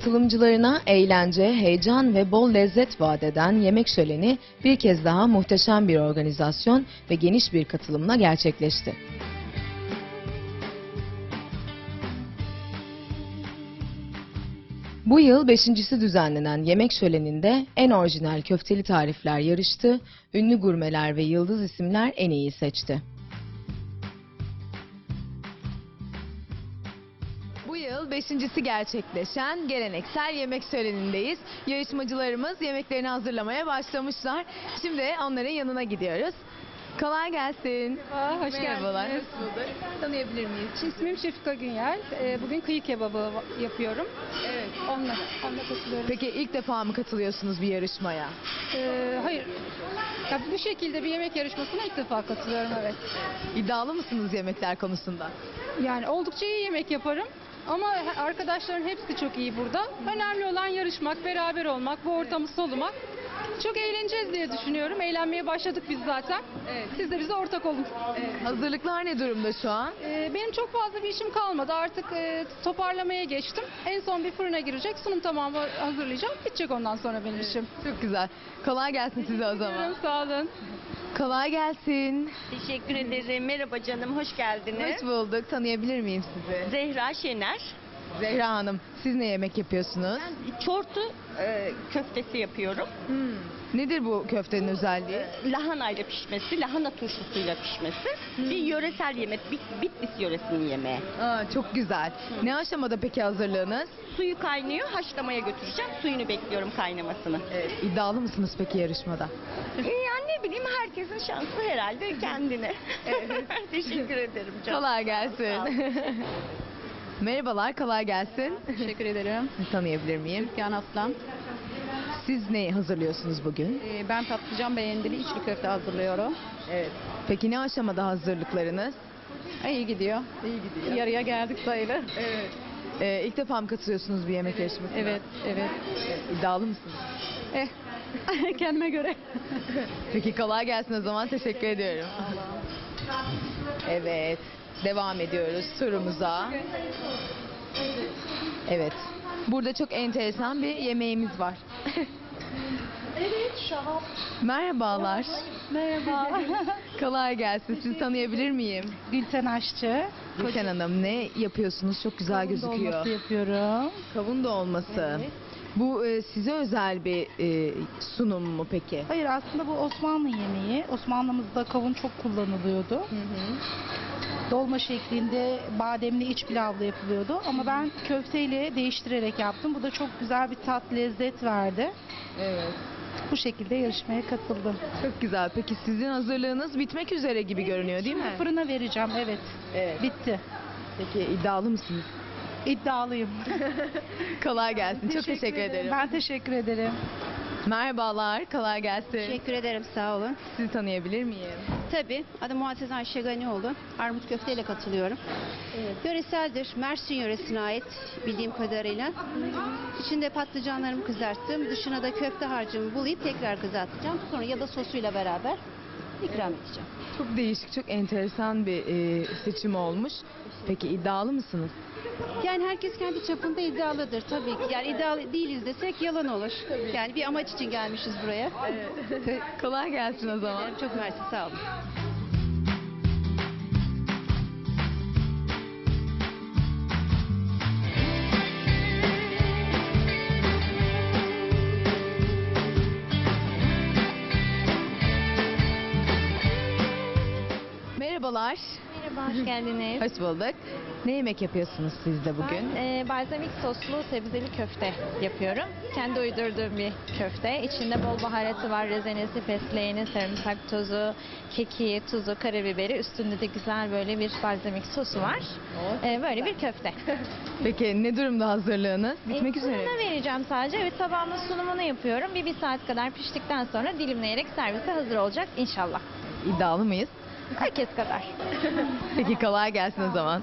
Katılımcılarına eğlence, heyecan ve bol lezzet vaat eden yemek şöleni bir kez daha muhteşem bir organizasyon ve geniş bir katılımla gerçekleşti. Bu yıl beşincisi düzenlenen yemek şöleninde en orijinal köfteli tarifler yarıştı, ünlü gurmeler ve yıldız isimler en iyi seçti. Beşincisi gerçekleşen geleneksel yemek şölenindeyiz. Yarışmacılarımız yemeklerini hazırlamaya başlamışlar. Şimdi onların yanına gidiyoruz. Kolay gelsin. Merhaba, hoş Merhabalar. geldiniz. Tanıyabilir miyiz? İsmim Şefika Günyel. Ee, Bugün kıyı kebabı yapıyorum. Evet. Onunla, onunla katılıyorum. Peki ilk defa mı katılıyorsunuz bir yarışmaya? Ee, hayır, ya bu şekilde bir yemek yarışmasına ilk defa katılıyorum evet. İddialı mısınız yemekler konusunda? Yani oldukça iyi yemek yaparım. Ama arkadaşların hepsi çok iyi burada. Önemli olan yarışmak, beraber olmak, bu ortamı solumak. Çok eğleneceğiz diye düşünüyorum. Eğlenmeye başladık biz zaten. Siz de bize ortak olun. Hazırlıklar ne durumda şu an? Ee, benim çok fazla bir işim kalmadı. Artık e, toparlamaya geçtim. En son bir fırına girecek. Sunum tamamı hazırlayacağım. Bitecek ondan sonra benim işim. Çok güzel. Kolay gelsin size o zaman. Sağ olun. Kolay gelsin. Teşekkür ederim. Merhaba canım, hoş geldiniz. Hoş bulduk. Tanıyabilir miyim sizi? Zehra Şener. Zehra Hanım, siz ne yemek yapıyorsunuz? Çortu e, köftesi yapıyorum. Nedir bu köftenin özelliği? Lahanayla pişmesi, lahana turşusuyla pişmesi. Bir yöresel yemek, Bit- Bitlis yöresinin yemeği. Aa, çok güzel. Ne aşamada peki hazırlığınız? Suyu kaynıyor, haşlamaya götüreceğim. Suyunu bekliyorum kaynamasını. Evet. İddialı mısınız peki yarışmada? Yani ne bileyim herkesin şansı herhalde kendine. Teşekkür ederim canım. Kolay gelsin. Merhabalar, kolay gelsin. Teşekkür ederim. Sizi tanıyabilir miyim? Türkan Aslan. Siz ne hazırlıyorsunuz bugün? Ee, ben patlıcan beğendili içli köfte hazırlıyorum. Evet. Peki ne aşamada hazırlıklarınız? İyi gidiyor. İyi gidiyor. Yarıya geldik sayılır. Evet. Ee, ilk defa mı katılıyorsunuz bir yemek yarışmasına? Evet, evet. İddialı mısınız? Eh, kendime göre. Peki kolay gelsin o zaman. Teşekkür ediyorum. Evet. Devam ediyoruz turumuza. Evet. Burada çok enteresan bir yemeğimiz var. Evet, şahap. Merhabalar. Merhaba. Kolay gelsin. Sizi tanıyabilir miyim? Gülten Aşçı. Gülten Hanım ne yapıyorsunuz? Çok güzel Kavun gözüküyor. dolması yapıyorum. Kavun dolması. Evet. Bu e, size özel bir e, sunum mu peki? Hayır aslında bu Osmanlı yemeği. Osmanlımızda kavun çok kullanılıyordu. Dolma şeklinde bademli iç pilavla yapılıyordu. Ama ben köfteyle değiştirerek yaptım. Bu da çok güzel bir tat, lezzet verdi. Evet. Bu şekilde yarışmaya katıldım. Çok güzel. Peki sizin hazırlığınız bitmek üzere gibi görünüyor değil mi? Fırına vereceğim evet. Evet. Bitti. Peki iddialı mısınız? İddialıyım. Kolay gelsin. Çok teşekkür ederim. Ben teşekkür ederim. Merhabalar. Kolay gelsin. Teşekkür ederim sağ olun. Sizi tanıyabilir miyim? Tabii adım Muazzez Ayşe Ganioğlu. Armut köfteyle katılıyorum. Yöreseldir. Mersin yöresine ait bildiğim kadarıyla. İçinde patlıcanlarımı kızarttım. Dışına da köfte harcımı bulayıp tekrar kızartacağım. Sonra ya da sosuyla beraber ikram edeceğim. Çok değişik, çok enteresan bir e, seçim olmuş. Peki iddialı mısınız? Yani herkes kendi çapında iddialıdır tabii ki. Yani iddialı değiliz desek yalan olur. Yani bir amaç için gelmişiz buraya. Kolay gelsin o zaman. Çok mersi sağ olun. Merhabalar. Merhaba, hoş geldiniz. Hoş bulduk. Ne yemek yapıyorsunuz siz de bugün? Ben e, balzamik soslu sebzeli köfte yapıyorum. Kendi uydurduğum bir köfte. İçinde bol baharatı var. Rezenesi, fesleğeni, sarımsak tozu, keki, tuzu, karabiberi. Üstünde de güzel böyle bir balzamik sosu var. E, böyle bir köfte. Peki ne durumda hazırlığınız? Bitmek E, üzere. fırına vereceğim sadece. Evet tabağımın sunumunu yapıyorum. Bir, bir saat kadar piştikten sonra dilimleyerek servise hazır olacak inşallah. İddialı mıyız? Herkes kadar. Peki kolay gelsin o zaman.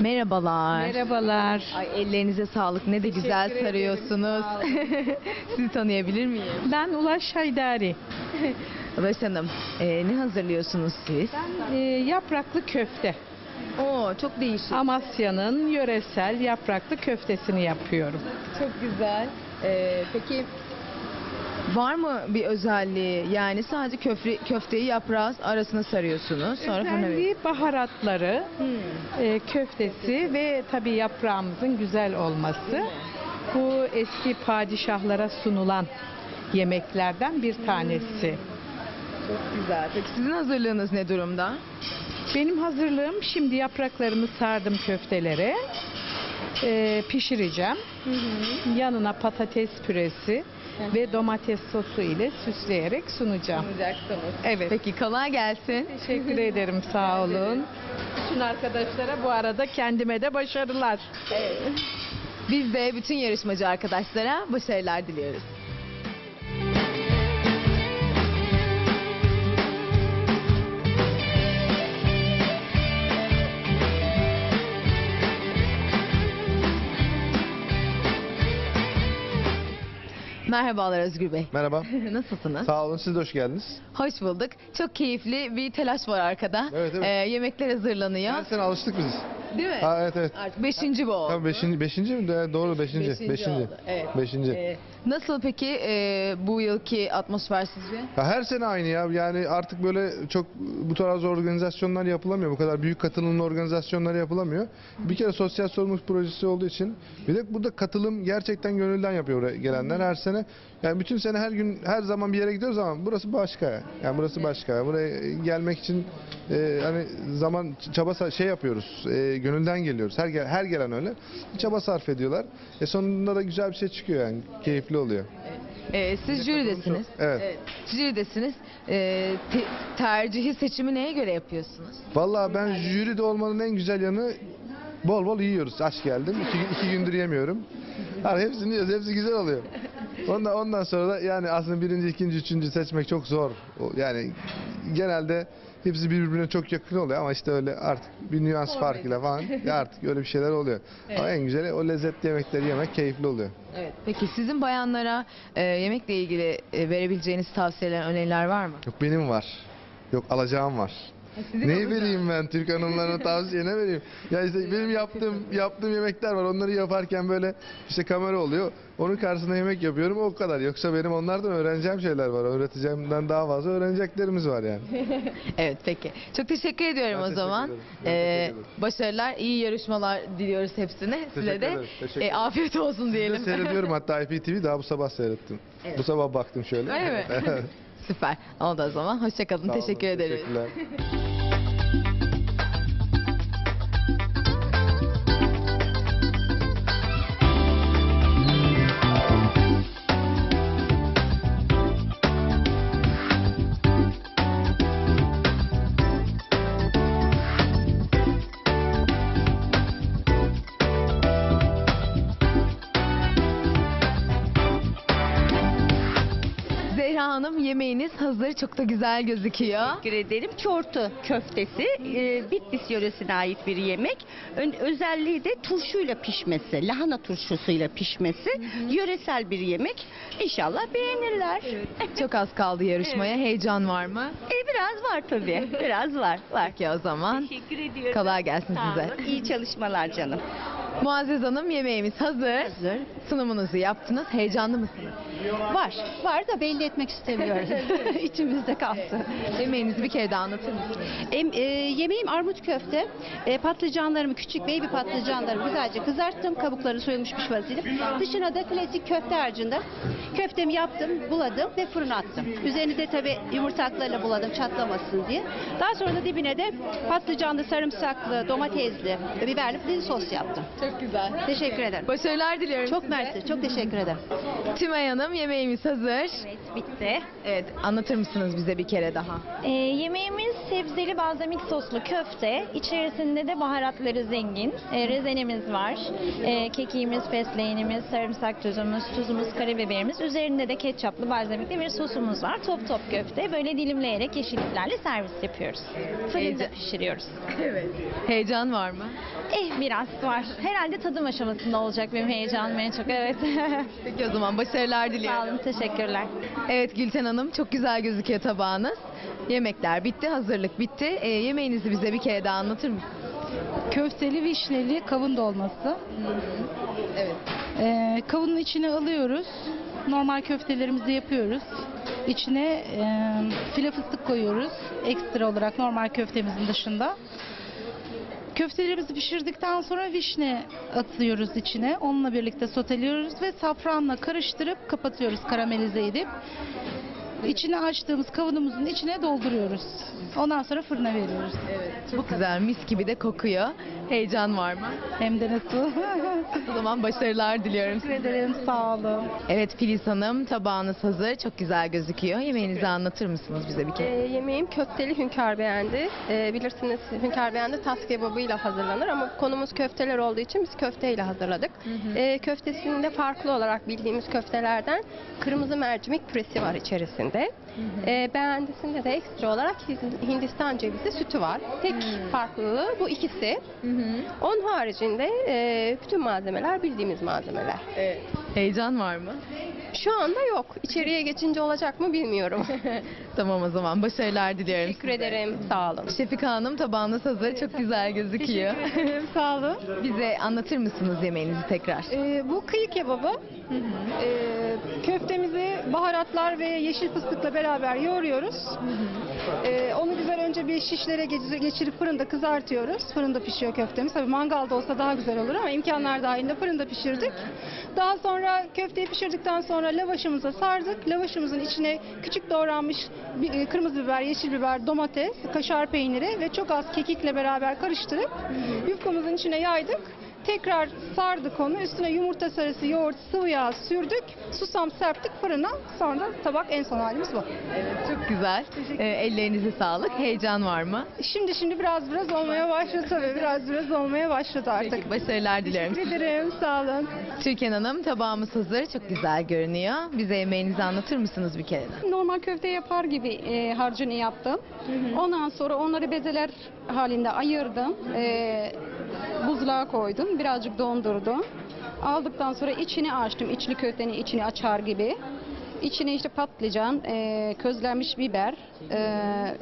Merhabalar. Merhabalar. Ay ellerinize sağlık. Ne de güzel sarıyorsunuz. Sizi tanıyabilir miyim? Ben Ulaş Haydari. Ulaş Hanım, e, ne hazırlıyorsunuz siz? Ee, yapraklı köfte. Oo çok değişik. Amasya'nın yöresel yapraklı köftesini yapıyorum. Çok güzel. Ee, peki var mı bir özelliği? Yani sadece köfre, köfteyi yaprağı arasına sarıyorsunuz. Sonra. Özelliği baharatları, Hmm. e, köftesi ve tabii yaprağımızın güzel olması. Bu eski padişahlara sunulan yemeklerden bir tanesi. Çok güzel. Peki sizin hazırlığınız ne durumda? Benim hazırlığım şimdi yapraklarımı sardım köftelere. E, pişireceğim. Yanına patates püresi ve domates sosu ile süsleyerek sunacağım. Sunacaksınız. Evet. Peki kolay gelsin. Teşekkür ederim sağ olun. Bütün arkadaşlara bu arada kendime de başarılar. Biz de bütün yarışmacı arkadaşlara başarılar diliyoruz. Merhabalar Özgür Bey. Merhaba. Nasılsınız? Sağ olun. Siz de hoş geldiniz. Hoş bulduk. Çok keyifli bir telaş var arkada. Evet, evet. Ee, yemekler hazırlanıyor. Sene alıştık biz. Değil mi? Ha, evet evet. Artık beşinci bu oldu. Tabii beşinci, beşinci mi? De- Doğru beşinci. Beşinci oldu, evet. Beşinci. Ee, nasıl peki e, bu yılki atmosfer sizce? Ya her sene aynı ya. Yani artık böyle çok bu tarz organizasyonlar yapılamıyor. Bu kadar büyük katılımlı organizasyonlar yapılamıyor. Bir kere sosyal sorumluluk projesi olduğu için bir de burada katılım gerçekten gönülden yapıyor gelenler her sene. Yani bütün sene her gün her zaman bir yere gidiyoruz ama burası başka. Yani burası başka. Buraya gelmek için e, hani zaman çaba şey yapıyoruz. E, gönülden geliyoruz. Her her gelen öyle. Çaba sarf ediyorlar. E sonunda da güzel bir şey çıkıyor yani. Keyifli oluyor. Ee, siz jüridesiniz. Evet. Siz jüridesiniz. Ee, te- tercihi seçimi neye göre yapıyorsunuz? Vallahi ben jüride olmanın en güzel yanı bol bol yiyoruz. Aç geldim. İki, iki gündür yemiyorum. Hani hepsini yiyoruz. Hepsi güzel oluyor. Ondan, ondan sonra da yani aslında birinci, ikinci, üçüncü seçmek çok zor. Yani genelde hepsi birbirine çok yakın oluyor ama işte öyle artık bir nüans farkıyla falan ya artık öyle bir şeyler oluyor. Ama en güzeli o lezzetli yemekleri yemek keyifli oluyor. Evet. Peki sizin bayanlara e, yemekle ilgili e, verebileceğiniz tavsiyeler, öneriler var mı? Yok benim var. Yok alacağım var. Sizin Neyi olacak. vereyim ben Türk hanımlarına tavsiye ne vereyim? Ya işte benim yaptığım yaptığım yemekler var. Onları yaparken böyle işte kamera oluyor. Onun karşısında yemek yapıyorum o kadar. Yoksa benim onlardan öğreneceğim şeyler var. Öğreteceğimden daha fazla öğreneceklerimiz var yani. Evet peki. Çok teşekkür ediyorum Ben o teşekkür zaman. ederim. Ben Ee, teşekkür ederim. başarılar, iyi yarışmalar diliyoruz hepsine. Size Teşekkür de ederim, teşekkür e, ederim. afiyet olsun diyelim. seyrediyorum hatta IPTV daha bu sabah seyrettim. Bu sabah baktım şöyle. Öyle mi? Süper. Oldu o zaman. Hoşçakalın. Teşekkür ederiz. Teşekkürler. Çok da güzel gözüküyor. Teşekkür ederim. Çortu köftesi e, Bitlis yöresine ait bir yemek. Ön- özelliği de turşuyla pişmesi, lahana turşusuyla pişmesi. Yöresel bir yemek. İnşallah beğenirler. Çok az kaldı yarışmaya. Heyecan var mı? E, biraz var tabii. Biraz var. Var. Peki o zaman. Teşekkür ediyorum. Kolay gelsin Sağ size. olun. İyi çalışmalar canım. Muazzez Hanım yemeğimiz hazır. Hazır. Sunumunuzu yaptınız. Heyecanlı mısınız? Var. Var da belli etmek istemiyoruz. İçimizde kalsın. Yemeğinizi bir kere daha anlatır mısınız? Em, e, yemeğim armut köfte. E, patlıcanlarımı, küçük baby patlıcanlarımı güzelce kızarttım. Kabukları soyulmuş vaziyette. Dışına da klasik köfte harcında köftemi yaptım, buladım ve fırına attım. Üzerini de tabi yumurtaklarla buladım çatlamasın diye. Daha sonra da dibine de patlıcanlı, sarımsaklı, domatesli, biberli bir sos yaptım. Çok güzel. Teşekkür ederim. Başarılar diliyorum Çok size. mersi, çok teşekkür ederim. Tümay Hanım yemeğimiz hazır. Evet bitti. Evet anlatır mısınız bize bir kere daha? Ee, yemeğimiz sebzeli balzamik soslu köfte. İçerisinde de baharatları zengin. Ee, rezenimiz var. Ee, kekiğimiz, fesleğenimiz, sarımsak tuzumuz, tuzumuz, karabiberimiz. Üzerinde de ketçaplı balzamikli bir sosumuz var. Top top köfte. Böyle dilimleyerek yeşilliklerle servis yapıyoruz. Fırında Heyecan- pişiriyoruz. Evet. Heyecan var mı? Eh biraz var. Herhalde tadım aşamasında olacak benim heyecanım en çok. Evet. Peki o zaman başarılar Sağ diliyorum. olun. Teşekkürler. Evet Gülten Hanım çok güzel gözüküyor tabağınız. Yemekler bitti, hazırlık bitti. Ee, yemeğinizi bize bir kere daha anlatır mısınız? köfteli vişneli kavun dolması. Evet. Ee, kavunun içine alıyoruz. Normal köftelerimizi yapıyoruz. İçine e, file fıstık koyuyoruz. Ekstra olarak normal köftemizin dışında. Köftelerimizi pişirdikten sonra vişne atıyoruz içine. Onunla birlikte soteliyoruz ve safranla karıştırıp kapatıyoruz karamelize edip. İçine açtığımız kavunumuzun içine dolduruyoruz. Ondan sonra fırına veriyoruz. Çok güzel, mis gibi de kokuyor. Heyecan var mı? Hem de nasıl? O zaman başarılar diliyorum Teşekkür size. ederim. Sağ olun. Evet Filiz Hanım, tabağınız hazır. Çok güzel gözüküyor. Yemeğinizi anlatır mısınız bize bir Ee, kere? yemeğim köfteli hünkâr beğendi. Ee, bilirsiniz hünkâr beğendi tas kebabıyla hazırlanır ama konumuz köfteler olduğu için biz köfteyle hazırladık. Ee, köftesinde farklı olarak bildiğimiz köftelerden kırmızı mercimek püresi var içerisinde. Exactamente. Ee, beğendisinde de ekstra olarak Hind- Hindistan cevizi sütü var. Tek farklılığı bu ikisi. Onun haricinde e, bütün malzemeler bildiğimiz malzemeler. Heyecan var mı? Şu anda yok. İçeriye geçince olacak mı bilmiyorum. Tamam o zaman başarılar diliyorum Teşekkür size. ederim. Sağ olun. Şefika Hanım tabağınız hazır. Çok güzel gözüküyor. Sağ olun. Bize anlatır mısınız yemeğinizi tekrar? Ee, bu kıyı kebabı. Ee, köftemizi baharatlar ve yeşil fıstıkla beraber yoğuruyoruz. Ee, onu güzel önce bir şişlere geç- geçirip fırında kızartıyoruz. Fırında pişiyor köftemiz. Tabii mangalda olsa daha güzel olur ama imkanlar dahilinde fırında pişirdik. Daha sonra köfteyi pişirdikten sonra lavaşımıza sardık. Lavaşımızın içine küçük doğranmış bir- e, kırmızı biber, yeşil biber, domates, kaşar peyniri ve çok az kekikle beraber karıştırıp yufkamızın içine yaydık. Tekrar sardık onu. Üstüne yumurta sarısı, yoğurt, sıvı yağ sürdük. Susam serptik fırına. Sonra da tabak en son halimiz bu. Çok güzel. Ee, ellerinize sağlık. Heyecan var mı? Şimdi şimdi biraz biraz olmaya başladı tabii. Biraz biraz olmaya başladı artık. Peki başarılar dilerim. Teşekkür ederim. Sağ olun. Türkan Hanım tabağımız hazır. Çok güzel görünüyor. Bize yemeğinizi anlatır mısınız bir kere de? Normal köfte yapar gibi e, harcını yaptım. Ondan sonra onları bezeler halinde ayırdım. E, buzluğa koydum. Birazcık dondurdum. Aldıktan sonra içini açtım. İçli köftenin içini açar gibi. İçine işte patlıcan, e, közlenmiş biber, e,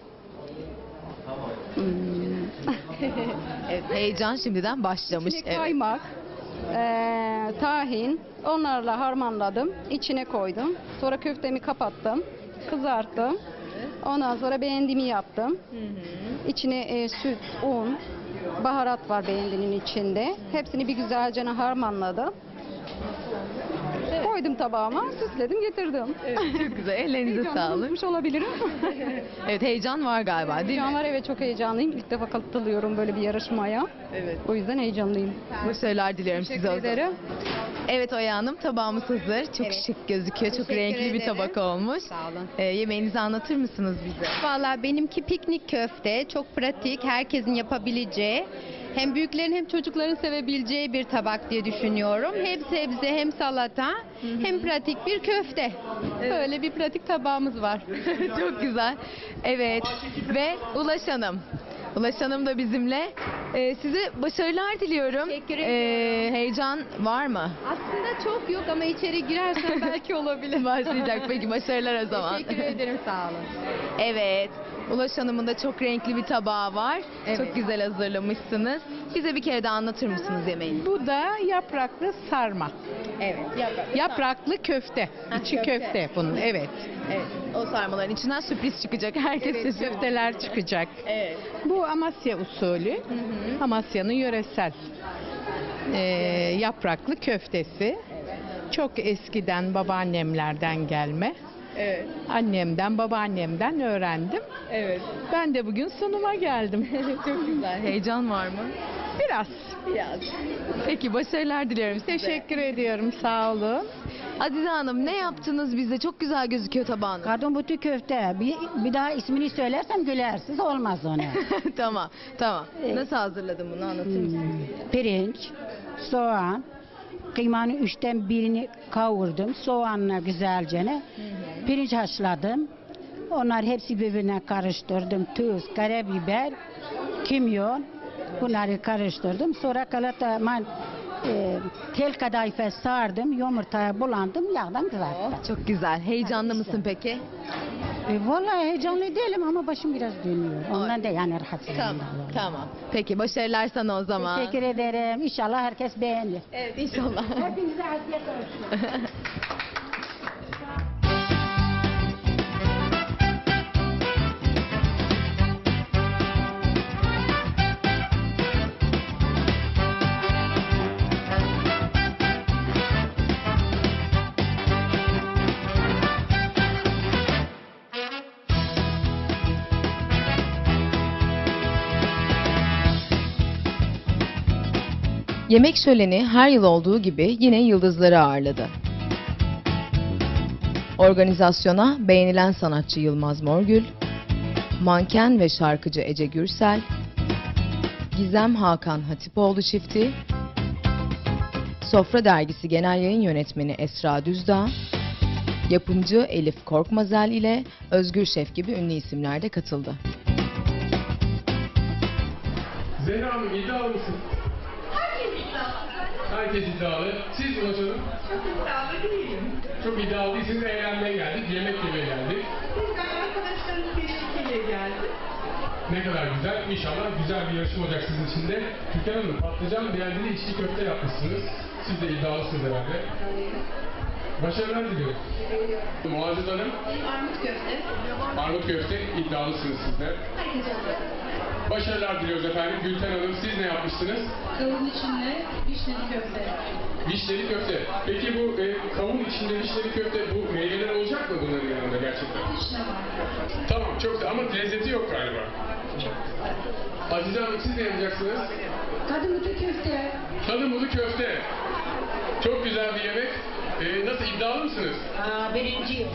Evet, heyecan şimdiden başlamış. içine Evet. kaymak, e, tahin. Onlarla harmanladım. İçine koydum. Sonra köftemi kapattım. Kızarttım. Ondan sonra beğendiğimi yaptım. İçine e, süt, un, baharat var beğendiğimin içinde. Hepsini bir güzelce harmanladım. Koydum tabağıma, süsledim, getirdim. Çok güzel. Ellerinize sağlık. Olabilirim. Evet heyecan var galiba değil mi? Heyecan var, evet çok heyecanlıyım. İlk defa katılıyorum böyle bir yarışmaya. Evet. O yüzden heyecanlıyım. Başarılar diliyorum size o zaman. ederim. Evet Oya Hanım tabağımız hazır. Çok şık gözüküyor. Çok Teşekkür renkli bir ederim. tabak olmuş. Sağ olun. Ee, yemeğinizi anlatır mısınız bize? Valla benimki piknik köfte. Çok pratik, herkesin yapabileceği. Hem büyüklerin hem çocukların sevebileceği bir tabak diye düşünüyorum. Hem sebze hem salata hem pratik bir köfte. Böyle bir pratik tabağımız var. Çok güzel. Evet. Ve Ulaş Hanım. Ulaş Hanım da bizimle. Ee, size başarılar diliyorum. Teşekkür Ee, heyecan var mı? Aslında çok yok ama içeri girersen belki olabilir. Başlayacak. Peki başarılar o zaman. Teşekkür ederim sağ olun. Evet. Ulaş Hanım'ın da çok renkli bir tabağı var. Evet. Çok güzel hazırlamışsınız. Bize bir kere daha anlatır mısınız yemeğini? Bu da yapraklı sarma. Evet. Yapraklı köfte. İçi köfte. köfte. bunun. Evet. Evet. O sarmaların içinden sürpriz çıkacak. Herkes Evet, köfteler çıkacak. Evet. Bu Amasya usulü. Amasya'nın yöresel e, yapraklı köftesi. Çok eskiden babaannemlerden gelme. Evet. Annemden, babaannemden öğrendim. Evet. Ben de bugün sunuma geldim. Çok güzel. Heyecan var mı? Biraz. Biraz. Peki başarılar diliyorum size. Teşekkür ediyorum. Sağ olun. Azize Hanım ne yaptınız bize? Çok güzel gözüküyor tabağınız. Kadın butu köfte. Bir, bir daha ismini söylersem gülersiz olmaz ona. tamam, tamam. Nasıl hazırladın bunu anlatır mısın? Pirinç, soğan, kıymanın üçten birini kavurdum. Soğanla güzelce. Pirinç haşladım. Onlar hepsi birbirine karıştırdım. Tuz, karabiber, kimyon. Bunları karıştırdım. Sonra kalata man, e, tel kadayıfe sardım. Yumurtaya bulandım. Yağdan kızarttım. Çok güzel. Heyecanlı mısın peki? E, vallahi heyecanlı değilim ama başım biraz dönüyor. Ondan da yani rahatsızım. Tamam. Tamam. Peki başarılar sana o zaman. Teşekkür ederim. İnşallah herkes beğenir. Evet inşallah. Hepinize afiyet olsun. Yemek şöleni her yıl olduğu gibi yine yıldızları ağırladı. Organizasyona beğenilen sanatçı Yılmaz Morgül, manken ve şarkıcı Ece Gürsel, Gizem Hakan Hatipoğlu çifti, Sofra Dergisi Genel Yayın Yönetmeni Esra Düzdağ, yapımcı Elif Korkmazel ile Özgür Şef gibi ünlü isimler de katıldı. Zehra Hanım iddialı mısın? Herkes iddialı. Siz Ulaş Hanım? Çok iddialı değilim. Çok iddialı değilsiniz. Eğlenmeye geldik. Yemek yemeye geldik. Ne kadar güzel. İnşallah güzel bir yarışma olacak sizin için de. Türkan Hanım patlıcan beğendiğinde içli köfte yapmışsınız. Siz de iddialısınız herhalde. Başarılar diliyorum. Muazzez Hanım? Armut köfte. Armut köfte iddialısınız siz de. Başarılar diliyoruz efendim. Gülten Hanım siz ne yapmışsınız? Kavun içinde vişneli köfte. Vişneli köfte. Peki bu e, kavun içinde vişneli köfte bu meyveler olacak mı bunların yanında gerçekten? Tamam çok güzel ama lezzeti yok galiba. Azize Hanım siz ne yapacaksınız? Kadın köfte. Tadı muzu köfte. Çok güzel bir yemek. E, nasıl iddialı mısınız? Aa, birinci.